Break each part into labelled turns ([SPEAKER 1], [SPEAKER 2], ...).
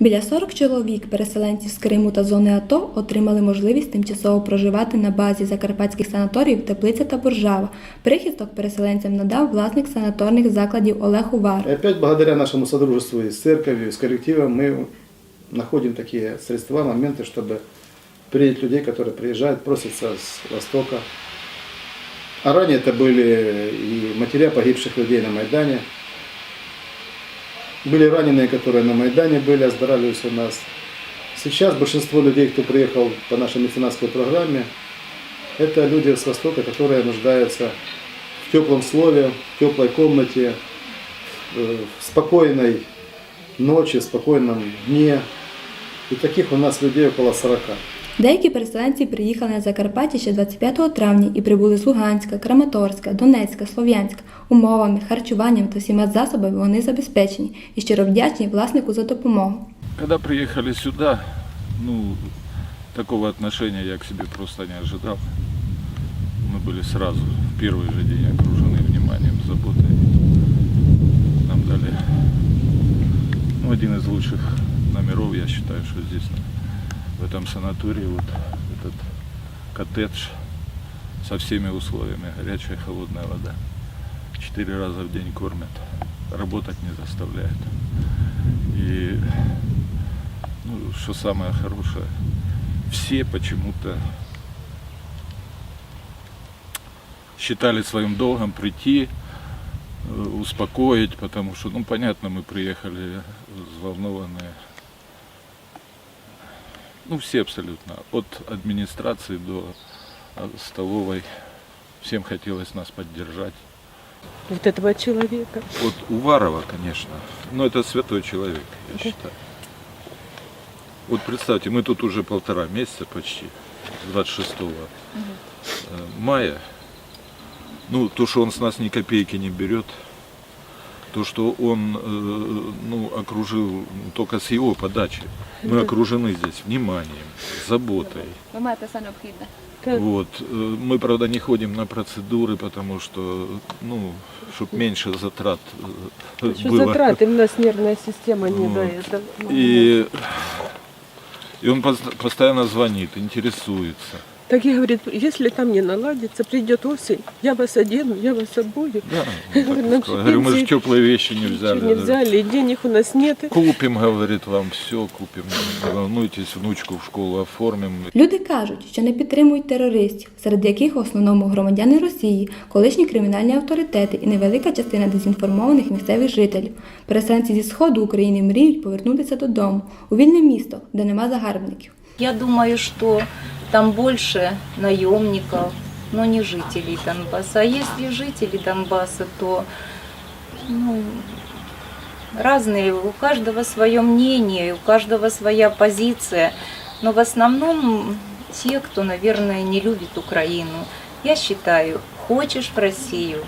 [SPEAKER 1] Біля 40 чоловік, переселенців з Криму та зони АТО, отримали можливість тимчасово проживати на базі закарпатських санаторіїв Теплиця та Боржава. Прихисток переселенцям надав власник санаторних закладів Олег Увар.
[SPEAKER 2] И опять благодаря нашему содружеству и с церковью, и с коллективом мы находим такие средства, моменты, чтобы принять людей, которые приезжают, просятся с Востока. А ранее это были и матеря погибших людей на Майдане. Были раненые, которые на Майдане были, оздоравливались у нас. Сейчас большинство людей, кто приехал по нашей меценатской программе, это люди с Востока, которые нуждаются в теплом слове, в теплой комнате, э, в спокойной ночи, в спокойном дне. И таких у нас людей около 40.
[SPEAKER 1] Деякі переселенці приїхали на Закарпаття ще 25 травня і прибули з Луганська, Краматорська, Донецька, Слов'янська. Умовами, харчуванням та всіма засобами вони забезпечені і щиро вдячні власнику за допомогу.
[SPEAKER 3] Когда приехали сюда, ну, такого отношения я к себе просто не ожидал. Мы были сразу, в первый же день окружены вниманием, заботой. Нам дали ну, один из лучших номеров, я считаю, что здесь, в этом санатории, вот этот коттедж со всеми условиями, горячая, холодная вода. Четыре раза в день кормят, работать не заставляют. И ну, что самое хорошее, все почему-то считали своим долгом прийти, э, успокоить, потому что, ну, понятно, мы приехали взволнованные. Ну, все абсолютно, от администрации до э, столовой. Всем хотелось нас поддержать.
[SPEAKER 4] вот этого человека.
[SPEAKER 3] Вот Уварова, конечно, но это святой человек, я считаю. Вот представьте, мы тут уже полтора месяца почти, с 26 э, мая. Ну, то, что он с нас ни копейки не берет, то, что он э, ну, окружил только с его подачи. Мы окружены здесь вниманием, заботой.
[SPEAKER 5] Ви маєте все необхідне.
[SPEAKER 4] Так.
[SPEAKER 3] Вот. э, Мы, правда, не ходим на процедуры, потому что, ну, чтобы меньше затрат э,
[SPEAKER 4] Что
[SPEAKER 3] было.
[SPEAKER 4] затраты? У нас нервная система не
[SPEAKER 3] Вот.
[SPEAKER 4] дает.
[SPEAKER 3] И, и он пос- постоянно звонит, интересуется.
[SPEAKER 4] Так и говорит, если там не наладится, придет осень, я вас одену, я вас обую.
[SPEAKER 3] Да, так
[SPEAKER 4] Нам
[SPEAKER 3] сказал. Говорю, мы же теплые вещи не взяли.
[SPEAKER 4] Не взяли, и денег у нас нет.
[SPEAKER 3] Купим, говорит, вам все купим. Не волнуйтесь, внучку в школу оформим.
[SPEAKER 1] Люди кажуть, що не підтримують терористів, серед яких в основному громадяни Росії, колишні кримінальні авторитети і невелика частина дезінформованих місцевих жителів. Переселенці зі сходу України мріють повернутися додому у вільне місто, де нема загарбників.
[SPEAKER 6] Я думаю, что там больше наемников, но не жителей Донбасса. А если жители Донбасса, то ну, разные, у каждого свое мнение, у каждого своя позиция. Но в основном те, кто, наверное, не любит Украину. Я считаю, хочешь в Россию,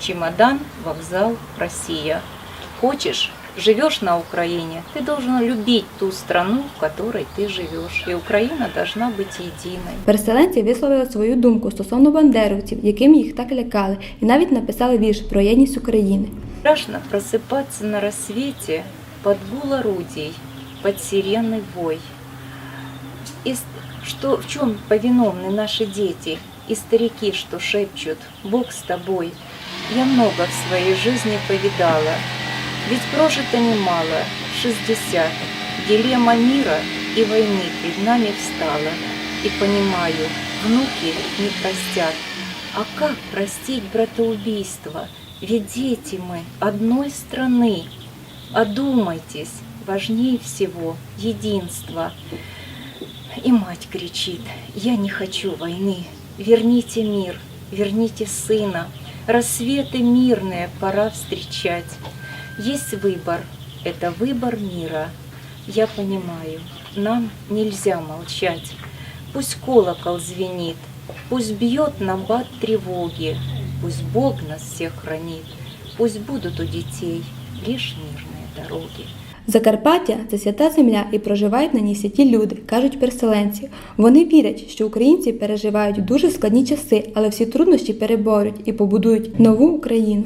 [SPEAKER 6] чемодан, вокзал, Россия. Хочешь, живешь на Украине, ты должен любить ту страну, в которой ты живешь. И Украина должна быть единой.
[SPEAKER 1] Переселенці висловили свою думку стосовно бандеровців, яким їх так лякали, і навіть написали вірш про єдність України.
[SPEAKER 6] Страшно просыпаться на рассвете под гул орудий, под сирены вой. И с- что, в чем повиновны наши дети и старики, что шепчут «Бог с тобой». Я много в своей жизни повидала, ведь прожито немало, 60. Дилемма мира и войны перед нами встала. И понимаю, внуки не простят. А как простить братоубийство? Ведь дети мы одной страны. Одумайтесь, важнее всего единство. И мать кричит, я не хочу войны, верните мир, верните сына. Рассветы мирные пора встречать. Есть выбор, это выбор мира. Я понимаю, нам нельзя молчать. Пусть колокол звенит, пусть бьет на бат тревоги, пусть Бог нас всех хранит, пусть будут у детей лишь мирные дороги.
[SPEAKER 1] Закарпаття це свята земля і проживають на ній святі люди, кажуть переселенці. Вони вірять, що українці переживають дуже складні часи, але всі труднощі переборють і побудують нову Україну.